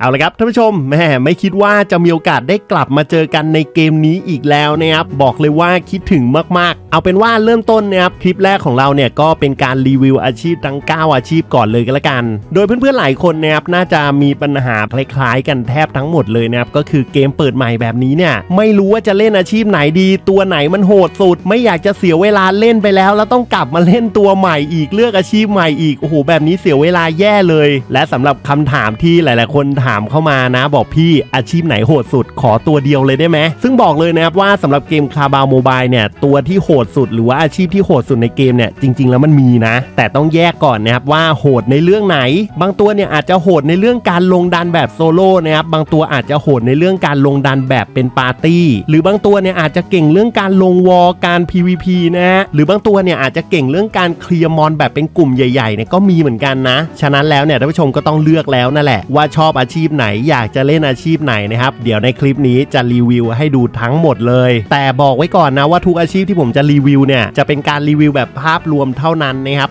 เอาละครับท่านผู้ชมแม่ไม่คิดว่าจะมีโอกาสได้กลับมาเจอกันในเกมนี้อีกแล้วนะครับบอกเลยว่าคิดถึงมากๆ เอาเป็นว่าเริ่มต้นนะครับคลิปแรกของเราเนี่ยก็เป็นการรีวิวอาชีพทั้ง 9 อาชีพก่อนเลยก็แล้วกัน โดยเพื่อนๆหลายคนนะครับน่าจะมีปัญหาคล้ายๆกันแทบทั้งหมดเลยนะครับก็คือเกมเปิดใหม่แบบนี้เนี่ยไม่รู้ว่าจะเล่นอาชีพไหนดี ตัวไหนมันโหดสุด ไม่อยากจะเสียเวลาเล่นไปแล้ว แล้วต้องกลับมาเล่นตัวใหม่อีกเลือกอาชีพใหม่อีกโอ้โหแบบนี้เสียเวลาแย่เลย และสำหรับคำถามที่หลาย ๆ คนถามามเข้ามานะ บอกพี่อาชีพไหนโหดสุดขอตัวเดียวเลยได้ไหมซึ่งบอกเลยนะครับว่าสำหรับเกมคาบาวโมบายเนี่ยตัวที่โหดสุดหรือว่าอาชีพที่โหดสุดในเกมเนี่ยจริง ๆ แล้วมันมีนะ แต่ต้องแยกก่อนนะครับว่าโหดในเรื่องไหน บางตัวเนี่ยอาจจะโหดในเรื่องการลงดันแบบโซโล่นะครับบางตัวอาจจะโหดในเรื่องการลงดันแบบเป็นปาร์ตี้ หรือบางตัวเนี่ยอาจจะเก่งเรื่องการลงวอลการ PVP นะฮะหรือบางตัวเนี่ยอาจจะเก่งเรื่องการเคลียร์มอนแบบเป็นกลุ่มใหญ่ๆเนี่ยก็มีเหมือนกันนะ ฉะนั้นแล้วเนี่ยท่านผู้ชมก็ต้องเลือกแล้วนั่นแหละว่าชอบอาชีพไหน อยากจะเล่นอาชีพไหนนะครับ เดี๋ยวในคลิปนี้จะรีวิวให้ดูทั้งหมดเลย แต่บอกไว้ก่อนนะว่าทุกอาชีพที่ผมจะรีวิวเนี่ยจะเป็นการรีวิวแบบภาพรวมเท่านั้นนะครับ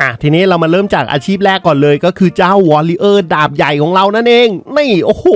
อะทีนี้เรามาเริ่มจากอาชีพแรกก่อนเลยก็คือเจ้าวอลเลเยอร์ดาบใหญ่ของเรานั่นเองนี่โอ้โห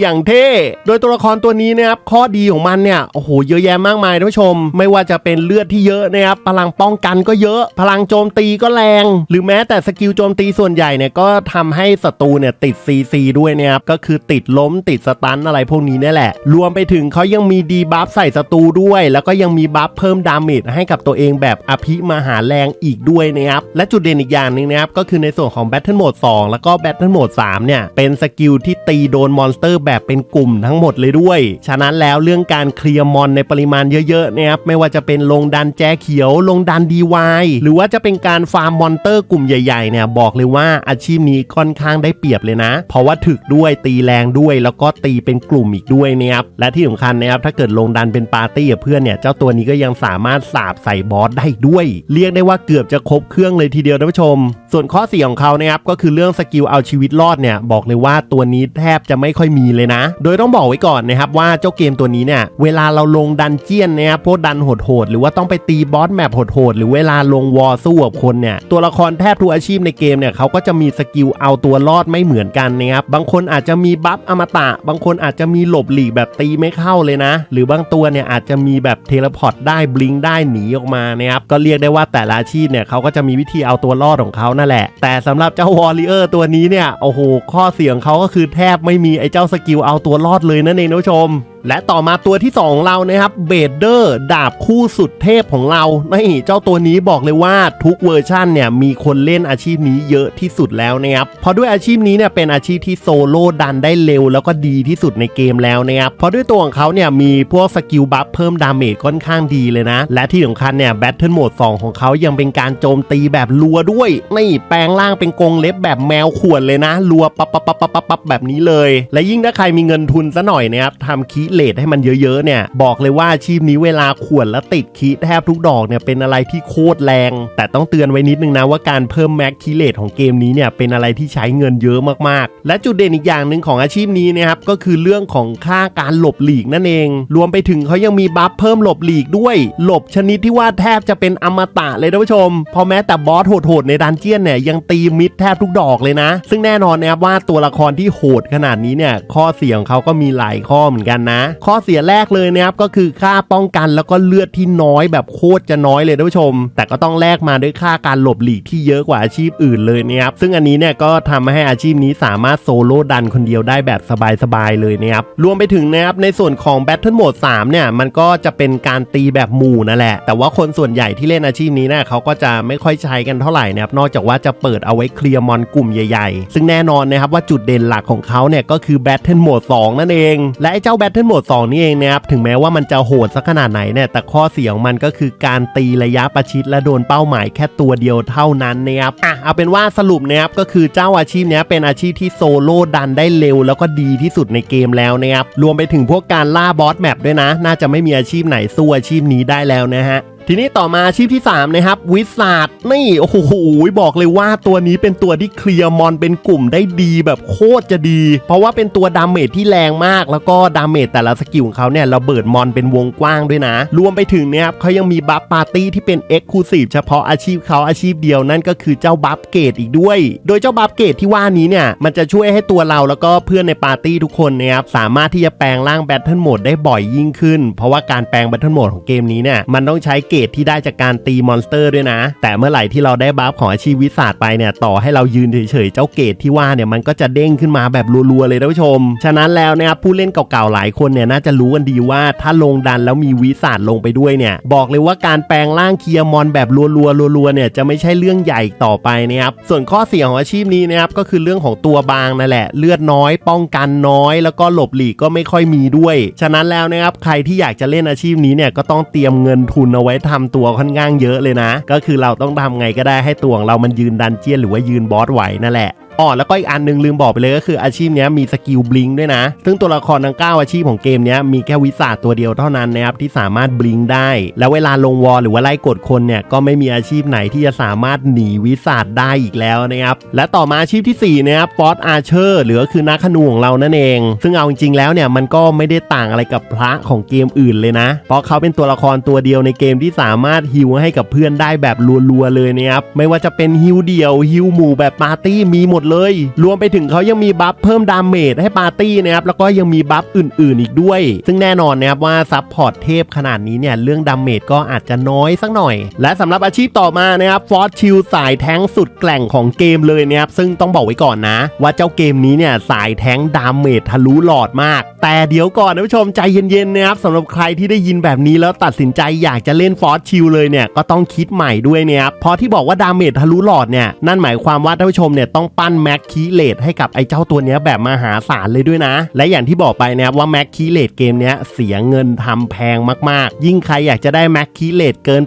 อย่างเท่โดยตัวละครตัวนี้นะครับข้อดีของมันเนี่ยโอ้โหเยอะแยะมากมายท่านผู้ชม ไม่ว่าจะเป็นเลือดที่เยอะนะครับพลังป้องกันก็เยอะ พลังโจมตีก็แรง หรือแม้แต่สกิลโจมตีส่วนใหญ่เนี่ยก็ทำให้ศัตรูเนี่ยติด CC ด้วยนะครับก็คือติดล้มติดสตันอะไรพวกนี้นี่แหละ รวมไปถึงเขายังมีดีบัฟใส่ศัตรูด้วย แล้วก็ยังมีบัฟเพิ่มดาเมจให้กับตัวเองแบบอภิมหาแรงอีกด้วยนะครับและจุดเด่นอีกอย่างหนึ่งนะครับก็คือในส่วนของ Battle Mode 2 แล้วก็ Battle Mode 3 เนี่ย เป็นสกิลที่ตีโดนมอนสเตอร์แบบเป็นกลุ่มทั้งหมดเลยด้วย ฉะนั้นแล้วเรื่องการเคลียร์มอนในปริมาณเยอะๆนะครับไม่ว่าจะเป็นลงดันแจเขียว ลงดันดีวายหรือว่าจะเป็นการฟาร์มมอนเตอร์กลุ่มใหญ่ๆเนี่ยบอกเลยว่าอาชีพนี้ค่อนข้างได้เปรียบเลยนะ เพราะว่าถึกด้วยตีแรงด้วย แล้วก็ตีเป็นกลุ่มอีกด้วยนะครับและที่สำคัญนะครับถ้าเกิดลงดันเป็นปาร์ตี้กับเพื่อนเนี่ยเจ้าตัวนี้ก็ยังสามารถสาบใส่บอสได้ด้วย เรียกได้ว่าเกือบจะครบเครื่องเลยทีเดียวท่านผู้ชม ส่วนข้อเสียของเขานะครับก็คือเรื่องสกิลเอาชีวิตรอดเนี่ยบอกเลยว่าตัวนี้แทบจะไม่ค่อยมีเลยนะ โดยต้องบอกไว้ก่อนนะครับว่าเจ้าเกมตัวนี้เนี่ยเวลาเราลงดันเจียนนะครับพวกดันโหดๆหรือว่าต้องไปตีบอสแมปโหดๆหรือเวลาลงวอลสู้กับคนเนี่ยตัวละครแทบทุกอาชีพในเกมเนี่ยเขาก็จะมีสกิลเอาตัวรอดไม่เหมือนกันนะครับบางคนอาจจะมีบัฟอมตะ บางคนอาจจะมีหลบหลีกแบบตีไม่เข้าเลยนะ หรือบางตัวเนี่ยอาจจะมีแบบเทเลพอร์ตได้บลิงได้หนีออกมานะครับก็เรียกได้ว่าแต่ละอาชีพเนี่ยเขาก็จะมีวิธีเอาตัวรอดของเขานั่นแหละ แต่สำหรับเจ้าวอลเลเยอร์ตัวนี้เนี่ยโอ้โหข้อเสียงเขาก็คือแทบไม่มีไอ้เจ้าสกิลเอาตัวรอดเลยนั่นเองนผู้ชม และต่อมาตัวที่2ของเรานะครับเบเดอร์ดาบคู่สุดเทพของเรานี่เจ้าตัวนี้บอกเลยว่าทุกเวอร์ชันเนี่ยมีคนเล่นอาชีพนี้เยอะที่สุดแล้วนะครับเพราะด้วยอาชีพนี้เนี่ยเป็นอาชีพที่โซโล่ดันได้เร็วแล้วก็ดีที่สุดในเกมแล้วนะครับเพราะด้วยตัวของเขาเนี่ยมีพวกสกิลบัฟเพิ่มดาเมจค่อนข้างดีเลยนะ และที่สำคัญเนี่ยแบทเทิลโหมด2ของเขายังเป็นการโจมตีแบบรัวด้วยนี่แปลงร่างเป็นกรงเล็บแบบแมวข่วนเลยนะรัวปั๊บปั๊บปั๊บปั๊บปั๊บแบบนี้เลย และยิ่งถ้าใครมีเงินทุนซะหน่อยนะครับทำคีเลทให้มันเยอะๆเนี่ยบอกเลยว่าอาชีพนี้เวลาขวนแล้วติดคีแทบทุกดอกเนี่ยเป็นอะไรที่โคตรแรง แต่ต้องเตือนไว้นิดนึงนะว่าการเพิ่มแม็กคีเลทของเกมนี้เนี่ยเป็นอะไรที่ใช้เงินเยอะมากๆ และจุดเด่นอีกอย่างหนึ่งของอาชีพนี้นะครับก็คือเรื่องของค่าการหลบหลีกนั่นเอง รวมไปถึงเขายังมีบัฟเพิ่มหลบหลีกด้วย หลบชนิดที่ว่าแทบจะเป็นอมตะเลยท่านผู้ชมเพอแม้แต่บอสโหดๆในดันเจียนเนี่ยยังตีมิดแทบทุกดอกเลยนะ ซึ่งแน่นอนนะครับว่าตัวละครที่โหดขนาดนี้เนี่ยข้อเสียของเขาก็มีหลายข้อเหมือนกันนะข้อเสียแรกเลยนะครับก็คือค่าป้องกันแล้วก็เลือดที่น้อยแบบโคตรจะน้อยเลยท่านผู้ชม แต่ก็ต้องแลกมาด้วยค่าการหลบหลีกที่เยอะกว่าอาชีพอื่นเลยนะครับซึ่งอันนี้เนี่ยก็ทำให้อาชีพนี้สามารถโซโล่ดันคนเดียวได้แบบสบายๆเลยนะครับรวมไปถึงนะครับในส่วนของ Battle Mode 3เนี่ยมันก็จะเป็นการตีแบบหมู่นั่นแหละ แต่ว่าคนส่วนใหญ่ที่เล่นอาชีพนี้เนี่ยเขาก็จะไม่ค่อยใช้กันเท่าไหร่นะครับนอกจากว่าจะเปิดเอาไว้เคลียร์มอนกลุ่มใหญ่ๆ ซึ่งแน่นอนนะครับว่าจุดเด่นหลักของเขาเนี่ยก็คือ Battle Mode 2 นั่นเอง และไอ้เจ้า Battle Mode 2 นี่เองนะครับถึงแม้ว่ามันจะโหดสักขนาดไหนเนี่ยแต่ข้อเสียของมันก็คือการตีระยะประชิดและโดนเป้าหมายแค่ตัวเดียวเท่านั้นนะครับอะเอาเป็นว่าสรุปนะครับก็คือเจ้าอาชีพเนี้ยเป็นอาชีพที่โซโล่ดันได้เร็ว แล้วก็ดีที่สุดในเกมแล้วนะครับรวมไปถึงพวกการล่าบอสแมปด้วยนะ น่าจะไม่มีอาชีพไหนสู้อาชีพนี้ได้แล้วนะฮะ ทีนี้ต่อมาอาชีพที่ 3 นะครับ วิสาดนี่โอ้โหบอกเลยว่าตัวนี้เป็นตัวที่เคลียร์มอนเป็นกลุ่มได้ดีแบบโคตรจะดี เพราะว่าเป็นตัวดาเมจที่แรงมาก แล้วก็ดาเมจแต่ละสกิลของเขาเนี่ยระเบิดมอนเป็นวงกว้างด้วยนะ รวมไปถึงเนี่ยครับเขายังมีบัฟปาร์ตี้ที่เป็นเอ็กซ์คลูซีฟเฉพาะอาชีพเขาอาชีพเดียวนั่นก็คือเจ้าบัฟเกตอีกด้วย โดยเจ้าบัฟเกตที่ว่านี้เนี่ยมันจะช่วยให้ตัวเราแล้วก็เพื่อนในปาร์ตี้ทุกคนเนี่ยครับสามารถที่จะแปลงร่างแบทเทิลโหมดได้บ่อยยิ่งขึ้น เพราะว่าการแปลงแบทเทิลโหมดของเกมนี้เนี่ยมันต้องใช้เกตที่ได้จากการตีมอนสเตอร์ด้วยนะ แต่เมื่อไหร่ที่เราได้บัฟของอาชีพวิสาดไปเนี่ยต่อให้เรายืนเฉยๆ เจ้าเกตที่ว่าเนี่ยมันก็จะเด้งขึ้นมาแบบรัวๆเลยท่านผู้ชม ฉะนั้นแล้วนะครับผู้เล่นเก่าๆหลายคนเนี่ยน่าจะรู้กันดีว่าถ้าลงดันแล้วมีวิสาดลงไปด้วยเนี่ยบอกเลยว่าการแปลงร่างเคลียร์มอนแบบรัวๆรัวๆเนี่ยจะไม่ใช่เรื่องใหญ่อีกต่อไปนะครับส่วนข้อเสียของอาชีพนี้นะครับก็คือเรื่องของตัวบางนั่นแหละเลือดน้อย ป้องกันน้อย แล้วก็หลบหลีกก็ไม่ค่อยมีด้วย ฉะนั้นแล้วนะครับใครที่อยากจะเล่นอาชีพนี้เนี่ยก็ต้องเตรียมเงินทุนเอาไว้ทำตัวค่อนข้างเยอะเลยนะ ก็คือเราต้องทำไงก็ได้ให้ตัวของเรามันยืนดันเจียนหรือว่ายืนบอสไหวนั่นแหละอ๋อแล้วก็อีกอันหนึงลืมบอกไปเลยก็คืออาชีพนี้มีสกิลบลิงด้วยนะ ซึ่งตัวละครทั้ง9อาชีพของเกมนี้มีแค่วิสาตัวเดียวเท่านั้นนะครับที่สามารถบลิงได้ แล้วเวลาลงวอลหรือว่าไล่กดคนเนี่ยก็ไม่มีอาชีพไหนที่จะสามารถหนีวิสาได้อีกแล้วนะครับและต่อมาอาชีพที่4นะครับฟอสอาร์เชอร์หรือก็คือนักขนูของเรานั่นเอง ซึ่งเอาจริงๆแล้วเนี่ยมันก็ไม่ได้ต่างอะไรกับพระของเกมอื่นเลยนะ เพราะเขาเป็นตัวละครตัวเดียวในเกมที่สามารถฮิวให้กับเพื่อนได้แบบรัวๆเลยนะครับไม่ว่าจะเป็นฮิวเดี่ยวฮิวหมู่แบบปาร์ตี้มีหมดเลย รวมไปถึงเขายังมีบัฟเพิ่มดาเมจให้ปาร์ตี้นะครับแล้วก็ยังมีบัฟอื่น ๆ อีกด้วย ซึ่งแน่นอนนะครับว่าซับพอร์ตเทพขนาดนี้เนี่ยเรื่องดาเมจก็อาจจะน้อยสักหน่อย และสำหรับอาชีพต่อมานะครับฟอสชิลสายแท้งสุดแกร่งของเกมเลยนะครับซึ่งต้องบอกไว้ก่อนนะ ว่าเจ้าเกมนี้เนี่ยสายแท้งดาเมจทะลุหลอดมาก แต่เดี๋ยวก่อนนะผู้ชมใจเย็นๆนะครับสำหรับใครที่ได้ยินแบบนี้แล้วตัดสินใจอยากจะเล่นฟอสชิลเลยเนี่ยก็ต้องคิดใหม่ด้วยนะครับเพราะที่บอกว่าดาเมจทะลุหลอดเนี่ยนั่นหมายความว่าท่านผู้ชมเนี่ยต้องปั้นแม็กคีเลตให้กับไอ้เจ้าตัวเนี้ยแบบมหาศาลเลยด้วยนะ และอย่างที่บอกไปนะครับว่าแม็กคีเลตเกมเนี้ยเสียเงินทำแพงมากๆ ยิ่งใครอยากจะได้แม็กคีเลตเกิน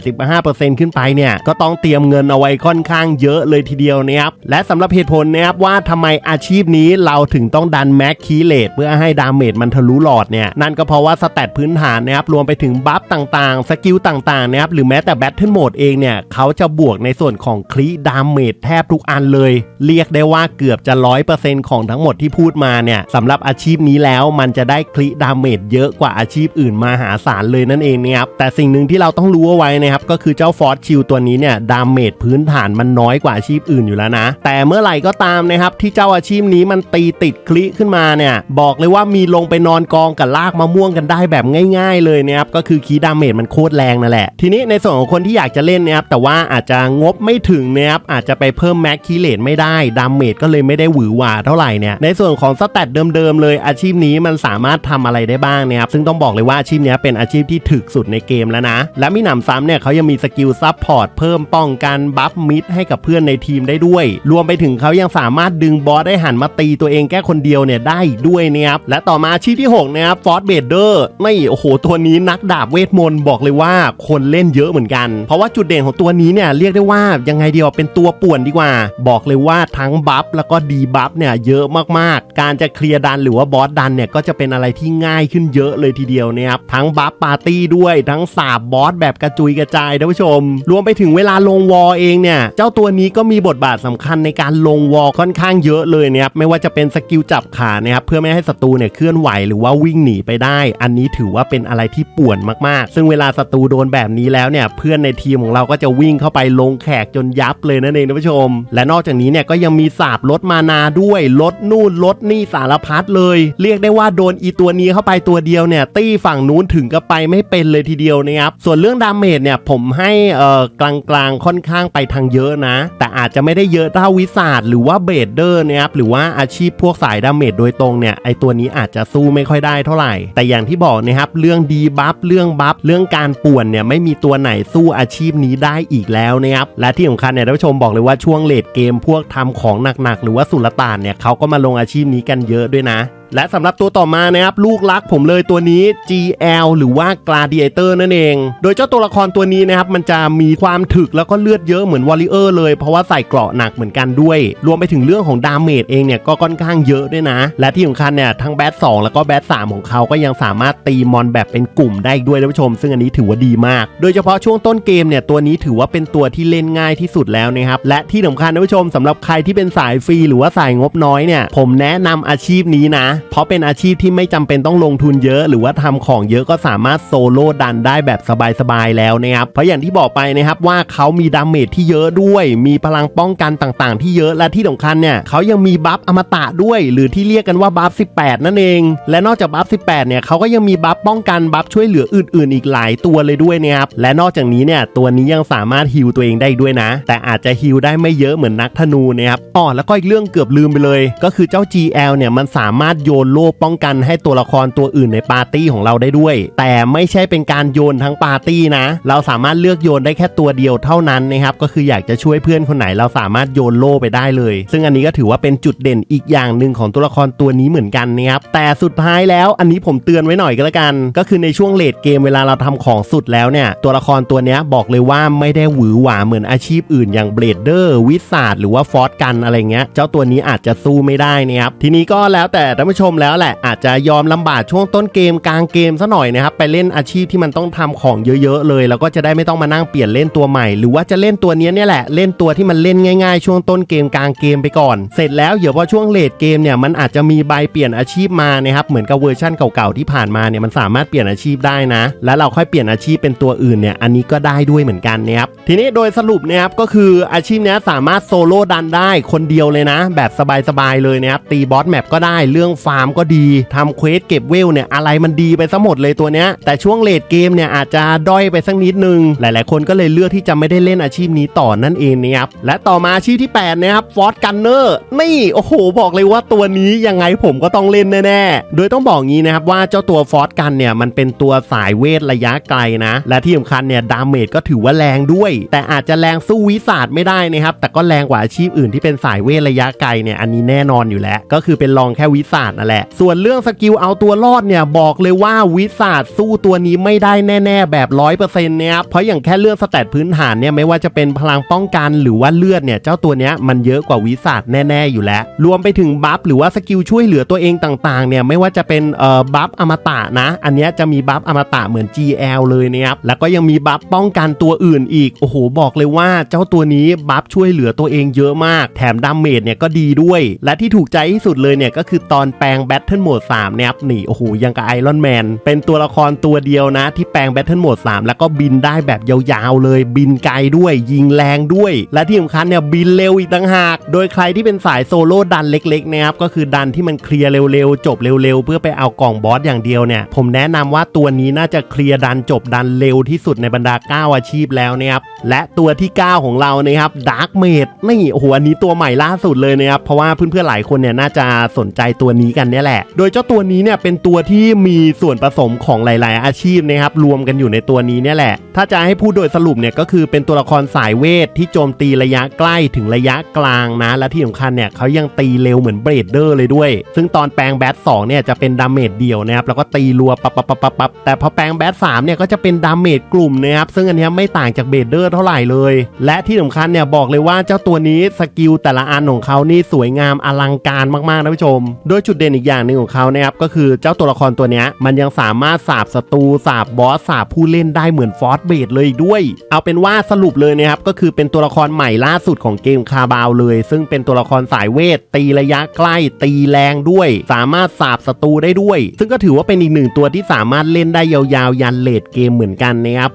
80-85%ขึ้นไปเนี่ยก็ต้องเตรียมเงินเอาไว้ค่อนข้างเยอะเลยทีเดียวนะครับและสำหรับเหตุผลนะครับว่าทำไมอาชีพนี้เราถึงต้องดันแม็กคีเลตเพื่อให้ดาเมจมันทะลุหลอดเนี่ยนั่นก็เพราะว่าสแตทพื้นฐานนะครับรวมไปถึงบัฟต่างๆ สกิลต่างๆนะครับหรือแม้แต่แบทเทิลโหมดเองเนี่ยเขาจะบวกในส่วนของคลีดาเมจแทบทุกอันเลยเรียกได้ว่าเกือบจะ 100%ของทั้งหมดที่พูดมาเนี่ยสำหรับอาชีพนี้แล้วมันจะได้คลีดาเมจเยอะกว่าอาชีพอื่นมาหาศาลเลยนั่นเองนะครับแต่สิ่งหนึ่งที่เราต้องรู้เอาไว้นะครับก็คือเจ้าฟอร์ชิลตัวนี้เนี่ยดาเมจพื้นฐานมันน้อยกว่าอาชีพอื่นอยู่แล้วนะ แต่เมื่อไหร่ก็ตามนะครับที่เจ้าอาชีพนี้มันตีติดคลิขึ้นมาเนี่ยบอกเลยว่ามีลงไปนอนกองกับลากมะม่วงกันได้แบบง่าย ๆ เลยนะครับก็คือคีดาเมจมันโคตรแรงนั่นแหละ ทีนี้ในส่วนของคนที่อยากจะเล่นนะครับแต่ว่าอาจจะงบไม่ถึงนะครับอาจจะไปเพิ่มแม็กคีเลตไม่ได้ดาเมจก็เลยไม่ได้หวือหวาเท่าไหร่เนี่ยในส่วนของสแตทเดิมๆเลยอาชีพนี้มันสามารถทำอะไรได้บ้างนะครับซึ่งต้องบอกเลยว่าอาชีพนี้เป็นอาชีพที่ถึกสุดในเกมแล้วนะ และมีหนำซ้ำเนี่ยเขายังมีสกิลซับพอร์ตเพิ่มป้องกันบัฟมิดให้กับเพื่อนในทีมได้ด้วย รวมไปถึงเขายังสามารถดึงบอสได้หันมาตีตัวเองแค่คนเดียวเนี่ยได้ด้วยนะครับและต่อมาอาชีพที่6นะครับฟอร์ดเบเดอร์นี่โอ้โหตัวนี้นักดาบเวทมนต์บอกเลยว่าคนเล่นเยอะเหมือนกัน เพราะว่าจุดเด่นของตัวนี้เนี่ยเรียกได้ว่ายังไงเดียวเป็นตัวป่วนดีกว่า บอกเลยว่าทั้งบัฟแล้วก็ดีบัฟเนี่ยเยอะมากๆ การจะเคลียร์ดันหรือว่าบอสดันเนี่ยก็จะเป็นอะไรที่ง่ายขึ้นเยอะเลยทีเดียวนะครับทั้งบัฟปาร์ตี้ด้วยทั้งสาบบอสแบบกระจุยกระจายท่านผู้ชม รวมไปถึงเวลาลงวอลเองเนี่ยเจ้าตัวนี้ก็มีบทบาทสำคัญในการลงวอลค่อนข้างเยอะเลยนะครับไม่ว่าจะเป็นสกิลจับขานะครับเพื่อไม่ให้ศัตรูเนี่ยเคลื่อนไหวหรือว่าวิ่งหนีไปได้ อันนี้ถือว่าเป็นอะไรที่ป่วนมากๆ ซึ่งเวลาศัตรูโดนแบบนี้แล้วเนี่ยเพื่อนในทีมของเราก็จะวิ่งเข้าไปลงแขกจนยับเลยนั่นเองท่านผู้ชม และนอกจากนี้เนี่ยก็ยังมีสาบลดมานาด้วยลดนู่นลดนี่สารพัดเลย เรียกได้ว่าโดนอีตัวนี้เข้าไปตัวเดียวเนี่ยตี้ฝั่งนู้นถึงกับไปไม่เป็นเลยทีเดียวนะครับส่วนเรื่องดาเมจเนี่ยผมให้เอ่อกลางๆค่อนข้างไปทางเยอะนะ แต่อาจจะไม่ได้เยอะเท่าวิสาดหรือว่าเบดเดอร์นะครับหรือว่าอาชีพพวกสายดาเมจโดยตรงเนี่ยไอตัวนี้อาจจะสู้ไม่ค่อยได้เท่าไหร่ แต่อย่างที่บอกนะครับเรื่องดีบัฟเรื่องบัฟเรื่องการป่วนเนี่ยไม่มีตัวไหนสู้อาชีพนี้ได้อีกแล้วนะครับและที่สำคัญเนี่ยท่านผู้ชมบอกเลยว่าช่วงเลดเกมพวกทำของหนักๆหรือว่าสุลต่านเนี่ยเขาก็มาลงอาชีพนี้กันเยอะด้วยนะ และสำหรับตัวต่อมานะครับลูกรักผมเลยตัวนี้ GL หรือว่า Gladiator นั่นเอง โดยเจ้าตัวละครตัวนี้นะครับมันจะมีความถึกแล้วก็เลือดเยอะเหมือนวอลเลเยอร์เลยเพราะว่าใส่เกราะหนักเหมือนกันด้วย รวมไปถึงเรื่องของดาเมจเองเนี่ยก็ค่อนข้างเยอะด้วยนะ และที่สำคัญเนี่ยทั้งแบท2แล้วก็แบท3ของเขาก็ยังสามารถตีมอนแบบเป็นกลุ่มได้อีกด้วยท่านผู้ชม ซึ่งอันนี้ถือว่าดีมาก โดยเฉพาะช่วงต้นเกมเนี่ยตัวนี้ถือว่าเป็นตัวที่เล่นง่ายที่สุดแล้วนะครับและที่สำคัญท่านผู้ชมสำหรับใครที่เป็นสายฟรีหรือว่าสายงบน้อยเนี่ยผมแนะนำอาชีพนี้นะเพราะเป็นอาชีพที่ไม่จำเป็นต้องลงทุนเยอะ หรือว่าทำของเยอะก็สามารถโซโล่ดันได้แบบสบายๆแล้วนะครับ เพราะอย่างที่บอกไปนะครับว่าเขามีดาเมจที่เยอะด้วย มีพลังป้องกันต่างๆ ที่เยอะและที่สำคัญเนี่ยเขายังมีบัฟอมตะด้วย หรือที่เรียกกันว่าบัฟ18 นั่นเอง และนอกจากบัฟ18 เนี่ยเขาก็ยังมีบัฟป้องกันบัฟช่วยเหลืออื่นๆ อีกหลายตัวเลยด้วยนะครับและนอกจากนี้เนี่ยตัวนี้ยังสามารถฮิวตัวเองได้ด้วยนะ แต่อาจจะฮิวได้ไม่เยอะเหมือนนักธนูนะครับอ๋อแล้วก็อีกเรื่องเกือบลืมไปเลย ก็คือเจ้า GL เนี่ยมันสามารถโยยนโล่ป้องกันให้ตัวละครตัวอื่นในปาร์ตี้ของเราได้ด้วย แต่ไม่ใช่เป็นการโยนทั้งปาร์ตี้นะ เราสามารถเลือกโยนได้แค่ตัวเดียวเท่านั้นนะครับก็คืออยากจะช่วยเพื่อนคนไหนเราสามารถโยนโล่ไปได้เลย ซึ่งอันนี้ก็ถือว่าเป็นจุดเด่นอีกอย่างหนึ่งของตัวละครตัวนี้เหมือนกันนะครับแต่สุดท้ายแล้วอันนี้ผมเตือนไว้หน่อยก็แล้วกัน ก็คือในช่วงเลดเกมเวลาเราทำของสุดแล้วเนี่ยตัวละครตัวนี้บอกเลยว่าไม่ได้หวือหวาเหมือนอาชีพอื่นอย่างเบลดเดอร์วิสาดหรือว่าฟอสกันอะไรเงี้ยเจ้าตัวนี้อาจจะสู้ไม่ได้นะครับทีนี้ก็แล้วแต่ท่านผู้ชมแล้วแหละ อาจจะยอมลำบากช่วงต้นเกมกลางเกมซะหน่อยนะครับ ไปเล่นอาชีพที่มันต้องทำของเยอะๆเลย แล้วก็จะได้ไม่ต้องมานั่งเปลี่ยนเล่นตัวใหม่ หรือว่าจะเล่นตัวนี้เนี่ยแหละ เล่นตัวที่มันเล่นง่ายๆ ช่วงต้นเกมกลางเกมไปก่อน เสร็จแล้วเดี๋ยวพอช่วงเลดเกมเนี่ยมันอาจจะมีใบเปลี่ยนอาชีพมานะครับ เหมือนกับเวอร์ชั่นเก่าๆที่ผ่านมาเนี่ยมันสามารถเปลี่ยนอาชีพได้นะ แล้วเราค่อยเปลี่ยนอาชีพเป็นตัวอื่นเนี่ย อันนี้ก็ได้ด้วยเหมือนกันนะครับ ทีนี้โดยสรุปนะครับก็คืออาชีพนี้สามารถโซโล่ดันได้คนเดียวเลยนะ แบบสบายๆเลยนะครับตีบอสแมปก็ได้เรื่องฟาร์มก็ดีทำเควสเก็บเวลเนี่ยอะไรมันดีไปซะหมดเลยตัวเนี้ยแต่ช่วงเลดเกมเนี่ยอาจจะด้อยไปสักนิดนึง หลายๆ คนก็เลยเลือกที่จะไม่ได้เล่นอาชีพนี้ต่อนั่นเองนะครับและต่อมาอาชีพที่8นะครับฟอร์ดกันเนอร์นี่โอ้โห บอกเลยว่าตัวนี้ยังไงผมก็ต้องเล่นแน่ๆโดยต้องบอกงี้นะครับว่าเจ้าตัวฟอร์ดกันเนี่ยมันเป็นตัวสายเวทระยะไกลนะ และที่สำคัญเนี่ยดาเมจก็ถือว่าแรงด้วย แต่อาจจะแรงสู้วิสาดไม่ได้นะครับแต่ก็แรงกว่าอาชีพอื่นที่เป็นสายเวทระยะไกลเนี่ยอันนี้แน่นอนอยู่แล้ว ก็คือเป็นรองแค่วิสาดนั่นแหละ ส่วนเรื่องสกิลเอาตัวรอดเนี่ยบอกเลยว่าวิสาดสู้ตัวนี้ไม่ได้แน่ ๆ แบบร้อยเปอร์เซ็นต์เนี่ยเพราะอย่างแค่เรื่องสแตทพื้นฐานเนี่ยไม่ว่าจะเป็นพลังป้องกันหรือว่าเลือดเนี่ยเจ้าตัวเนี้ยมันเยอะกว่าวิสาดแน่ๆอยู่แล้ว รวมไปถึงบัฟหรือว่าสกิลช่วยเหลือตัวเองต่างๆเนี่ยไม่ว่าจะเป็นเอ่อบัฟอมตะนะ อันเนี้ยจะมีบัฟอมตะเหมือน GL เลยนะครับแล้วก็ยังมีบัฟป้องกันตัวอื่นอีกโอ้โหบอกเลยว่าเจ้าตัวนี้บัฟช่วยเหลือตัวเองเยอะมาก แถมดาเมจเนี่ยก็ดีด้วย และที่ถูกใจที่สุดเลยเนี่ยก็คือตอนแปลงแบทเทิลโหมด3เนี่ยครับนี่โอ้โหยังกับไอรอนแมนเป็นตัวละครตัวเดียวนะ ที่แปลงแบทเทิลโหมด3แล้วก็บินได้แบบยาวๆเลย บินไกลด้วย ยิงแรงด้วย และที่สำคัญเนี่ยบินเร็วอีกต่างหาก โดยใครที่เป็นสายโซโล่ดันเล็กๆนะครับก็คือดันที่มันเคลียร์เร็วๆ จบเร็วๆ เพื่อไปเอากล่องบอสอย่างเดียวเนี่ยผมแนะนำว่าตัวนี้น่าจะเคลียร์ดันจบดันเร็วที่สุดในบรรดา 9 อาชีพแล้วนะครับและตัวที่ 9 ของเรานะครับดาร์กเมดนี่โอ้โหอันนี้ตัวใหม่ล่าสุดเลยนะครับเพราะว่าเพื่อนๆหลายคนเนี่ยน่าจะสนใจตัวนี้กันเนี่ยแหละ โดยเจ้าตัวนี้เนี่ยเป็นตัวที่มีส่วนผสมของหลาย ๆ อาชีพนะครับรวมกันอยู่ในตัวนี้เนี่ยแหละ ถ้าจะให้พูดโดยสรุปเนี่ยก็คือเป็นตัวละครสายเวทที่โจมตีระยะใกล้ถึงระยะกลางนะ และที่สำคัญเนี่ยเขายังตีเร็วเหมือนเบรดเดอร์เลยด้วย ซึ่งตอนแปลงแบท2เนี่ยจะเป็นดาเมจเดียวนะครับแล้วก็ตีรัวปับปับปับปับปบแต่พอแปลงแบท3เนี่ยก็จะเป็นดาเมจกลุ่มนะครับซึ่งอันนี้ไม่ต่างจากเบรดเดอร์เท่าไหร่เลย และที่สำคัญเนี่ยบอกเลยว่าเจ้าตัวนี้สกิลแต่ละอันของเขานี่สวยงามอลังการมากๆนะผู้ชม โดยจุดเด่นอีกอย่างหนึ่งของเขานะครับก็คือเจ้าตัวละครตัวนี้มันยังสามารถสาบศัตรูสาบบอสสาบผู้เล่นได้เหมือนฟอสเบดเลยอีกด้วย เอาเป็นว่าสรุปเลยนะครับก็คือเป็นตัวละครใหม่ล่าสุดของเกมคาบาวเลย ซึ่งเป็นตัวละครสายเวท ตีระยะใกล้ตีแรงด้วย สามารถสาบศัตรูได้ด้วย ซึ่งก็ถือว่าเป็นอีกหนึ่งตัวที่สามารถเล่นได้ยาวๆยันเลดเกมเหมือนกันนะครับ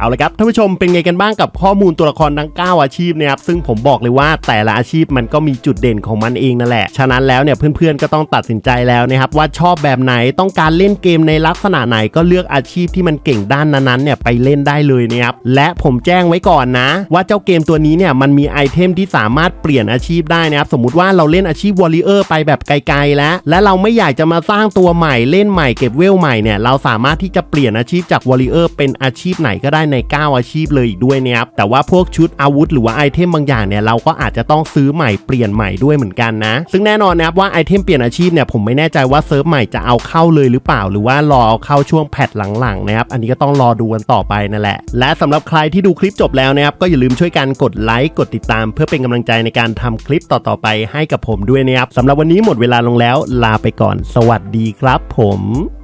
เอาละครับท่านผู้ชมเป็นไงกันบ้างกับข้อมูลตัวละครทั้ง 9 อาชีพนะครับซึ่งผมบอกเลยว่าแต่ละอาชีพมันก็มีจุดเด่นของมันเองนั่นแหละ ฉะนั้นแล้วเนี่ยเพื่อนๆก็ต้องตัดสินใจแล้วนะครับว่าชอบแบบไหนต้องการเล่นเกมในลักษณะไหนก็เลือกอาชีพที่มันเก่งด้านนั้นๆเนี่ยไปเล่นได้เลยนะครับและผมแจ้งไว้ก่อนนะ ว่าเจ้าเกมตัวนี้เนี่ยมันมีไอเทมที่สามารถเปลี่ยนอาชีพได้นะครับสมมุติว่าเราเล่นอาชีพวอลเลเยอร์ไปแบบไกลๆแล้ว และเราไม่อยากจะมาสร้างตัวใหม่เล่นใหม่เก็บเวลใหม่เนี่ยเราสามารถที่จะเปลี่ยนอาชีพจากวอลเลเยอร์เป็นอาชีพไหนก็ได้ใน 9 อาชีพเลยอีกด้วยนะครับแต่ว่าพวกชุดอาวุธ หรือว่าไอเทมบางอย่างเนี่ยเราก็อาจจะต้องซื้อใหม่เปลี่ยนใหม่ด้วยเหมือนกันนะ ซึ่งแน่นอนนะครับว่าไอเทมเปลี่ยนอาชีพเนี่ยผมไม่แน่ใจว่าเซิร์ฟใหม่จะเอาเข้าเลยหรือเปล่า หรือว่ารอเอาเข้าช่วงแพทหลังๆนะครับอันนี้ก็ต้องรอดูกันต่อไปนั่นแหละ และสำหรับใครที่ดูคลิปจบแล้วนะครับก็อย่าลืมช่วยกันกดไลค์กดติดตาม เพื่อเป็นกำลังใจในการทำคลิปต่อๆไปให้กับผมด้วยนะครับสำหรับวันนี้หมดเวลาลงแล้ว ลาไปก่อน สวัสดีครับผม